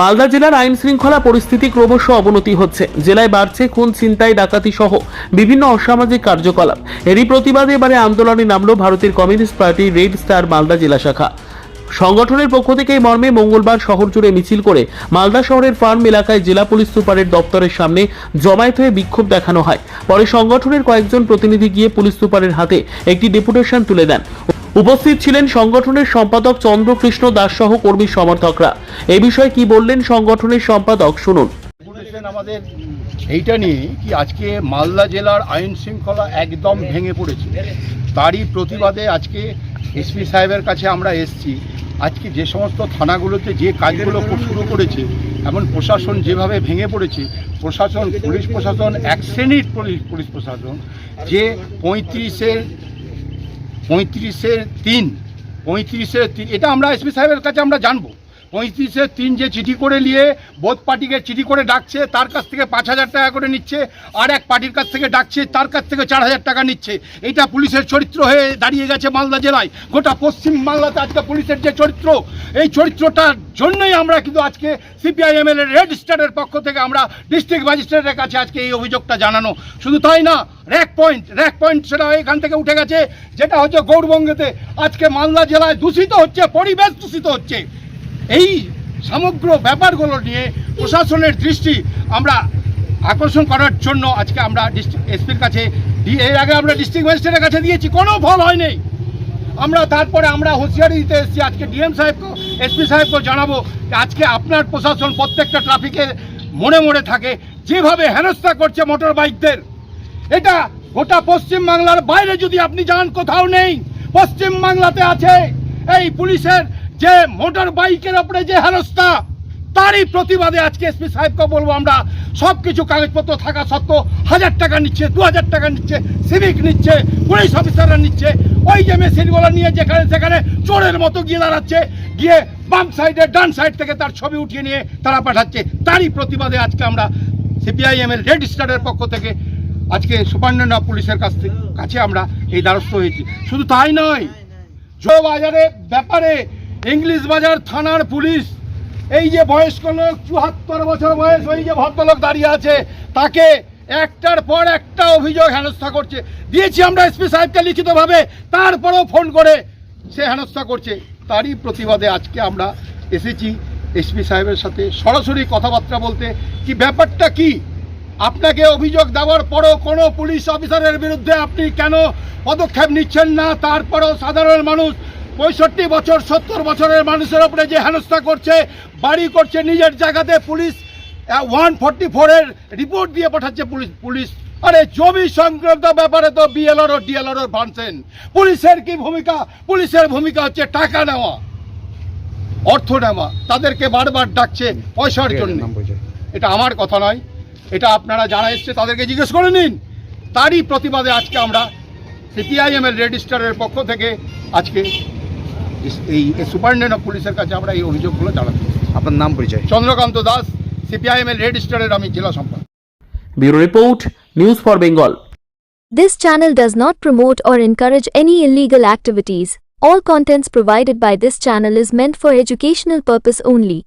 মালদা জেলার আইন শৃঙ্খলা পরিস্থিতি ক্রমশ অবনতি হচ্ছে। জেলায় বাড়ছে খুন, ছিনতাই, ডাকাতি সহ বিভিন্ন অসামাজিক কার্যকলাপ। এরই প্রতিবাদে এবারে আন্দোলনে নামল ভারতের communist party red star Malda জেলা শাখা। সংগঠনের পক্ষ থেকে এই মর্মে মঙ্গলবার শহর জুড়ে মিছিল করে মালদা শহরের ফার্ম এলাকায় জেলা পুলিশ সুপারের দপ্তরের সামনে জমায়েত হয়ে বিক্ষোভ দেখানো হয়। পরে সংগঠনের কয়েকজন প্রতিনিধি গিয়ে পুলিশ সুপারের হাতে একটি ডেপুটেশন তুলে দেন। উপস্থিত ছিলেন সংগঠনের সম্পাদক চন্দ্রকৃষ্ণ দাস সহ কর্মী সমর্থকরা। এ বিষয়ে কি বললেন সংগঠনের সম্পাদক? শুনুন। আমাদের এইটা নিয়ে কি আজকে মালদা জেলার আইন শৃঙ্খলা একদম ভেঙে পড়েছে। তারই প্রতিবাদে আজকে এসপি সাহেবের কাছে আমরা এসছি। আজকে যে সমস্ত থানাগুলোতে যে কাজগুলো শুরু করেছে, এমন প্রশাসন যেভাবে ভেঙে পড়েছে, প্রশাসন, পুলিশ প্রশাসন, এক শ্রেণির পুলিশ প্রশাসন, যে পঁয়ত্রিশের পঁয়ত্রিশের তিন পঁয়ত্রিশের তিন এটা আমরা এসপি সাহেবের কাছে আমরা জানব। পঁয়ত্রিশের তিন যে চিঠি করে নিয়ে বোধ পার্টিকে চিঠি করে ডাকছে, তার কাছ থেকে পাঁচ হাজার টাকা করে নিচ্ছে, আর এক পার্টির কাছ থেকে ডাকছে, তার কাছ থেকে চার হাজার টাকা নিচ্ছে। এটা পুলিশের চরিত্র হয়ে দাঁড়িয়ে গেছে মালদা জেলায়। গোটা পশ্চিম বাংলাতে আজকে পুলিশের যে চরিত্র, এই চরিত্রটার জন্যই আমরা কিন্তু আজকে সিপিআইএমএল এর রেড স্টারের পক্ষ থেকে আমরা ডিস্ট্রিক্ট ম্যাজিস্ট্রেটের কাছে আজকে এই অভিযোগটা জানানো। শুধু তাই না, র্যাক পয়েন্ট র্যাক পয়েন্ট সেটা এখান থেকে উঠে গেছে, যেটা হচ্ছে গৌরবঙ্গেতে। আজকে মালদা জেলায় দূষিত হচ্ছে, পরিবেশ দূষিত হচ্ছে। এই সমগ্র ব্যাপারগুলো নিয়ে প্রশাসনের দৃষ্টি আমরা আকর্ষণ করার জন্য আজকে আমরা ডিস্ট্রিক্ট এসপির কাছে এর আগে আমরা ডিস্ট্রিক্ট ম্যাজিস্ট্রেটের কাছে দিয়েছি, কোনো ফল হয়নি। আমরা তারপরে আমরা হুঁশিয়ারি দিতে এসেছি, আজকে ডিএম সাহেবকে এসপি সাহেবকে জানাব যে আজকে আপনার প্রশাসন প্রত্যেকটা ট্রাফিকে মনে মনে থাকে, যেভাবে হেনস্থা করছে মোটর বাইকদের এটা গোটা পশ্চিম বাংলার বাইরে যদি আপনি যান, কোথাও নেই। পশ্চিম বাংলাতে আছে। এই পুলিশের যে মোটর বাইকের উপরে যে হেনস্থা তারই প্রতিবাদে আজকে এসপি সাহেবকে বলব আমরা সব কিছু কাগজপত্র থাকা সত্ত্বেও হাজার টাকা নিচ্ছে দু হাজার টাকা নিচ্ছে সিভিক নিচ্ছে পুলিশ অফিসাররা নিচ্ছে। ওই যে মেশিনগুলো নিয়ে যেখানে সেখানে চোরের মতো গিয়ে দাঁড়াচ্ছে গিয়ে বাম সাইডে ডান সাইড থেকে তার ছবি উঠিয়ে নিয়ে তারা পাঠাচ্ছে। তারই প্রতিবাদে আজকে আমরা সিপিআইএম এর রেড স্টারের পক্ষ থেকে আজকে সুপারডেন্ট পুলিশের কাছ থেকে কাছে আমরা এই দ্বারস্থ হয়েছি। শুধু তাই নয় জো বাজারের ব্যাপারে ইংলিশ বাজার থানার পুলিশ, এই যে বয়স্ক লোক, চুয়াত্তর বছর বয়স ওই যে ভদ্রলোক দাঁড়িয়ে আছে, তাকে একটার পর একটা অভিযোগ হেনস্থা করছে। দিয়েছি আমরা এসপি সাহেবকে লিখিতভাবে, তারপরেও ফোন করে সে হেনস্থা করছে। তারই প্রতিবাদে আজকে আমরা এসেছি এসপি সাহেবের সাথে। সরাসরি কথাবার্তা বলতে, কি ব্যাপারটা কি? আপনাকে অভিযোগ দেওয়ার পরও কোনো পুলিশ অফিসারের বিরুদ্ধে আপনি কেন পদক্ষেপ নিচ্ছেন না? তারপরেও সাধারণ মানুষ পঁয়ষট্টি বছর সত্তর বছরের মানুষের উপরে যে হেনস্থা করছে বাড়ি করছে নিজের জায়গাতে পুলিশ ওয়ান ফোরটি ফোরের রিপোর্ট দিয়ে পাঠাচ্ছে পুলিশ পুলিশ। আরে জমি সংক্রান্ত ব্যাপারে তো বিএলআর ও ডিএলআর ভানছেন পুলিশের কি ভূমিকা? পুলিশের ভূমিকা হচ্ছে টাকা নেওয়া অর্থ নেওয়া। তাদেরকে বারবার ডাকছে পয়সার জন্য। এটা আমার কথা নয় এটা আপনারা যারা এসছে তাদেরকে জিজ্ঞেস করে নিন। তারই প্রতিবাদে আজকে আমরা সিপিআইএম এর রেজিস্টারের পক্ষ থেকে আজকে এই সুপারিনটেন্ডেন্ট অফ পুলিশের কাছে আমরা এই অভিযোগগুলো জানাচ্ছি আপনার নাম পরিচয় চন্দ্রকান্ত দাস সিপিআইএম এর রেজিস্টারের আমি জেলা সম্পাদক bureau report news for Bengal This channel does not promote or encourage any illegal activities. All contents provided by this channel is meant for educational purpose only.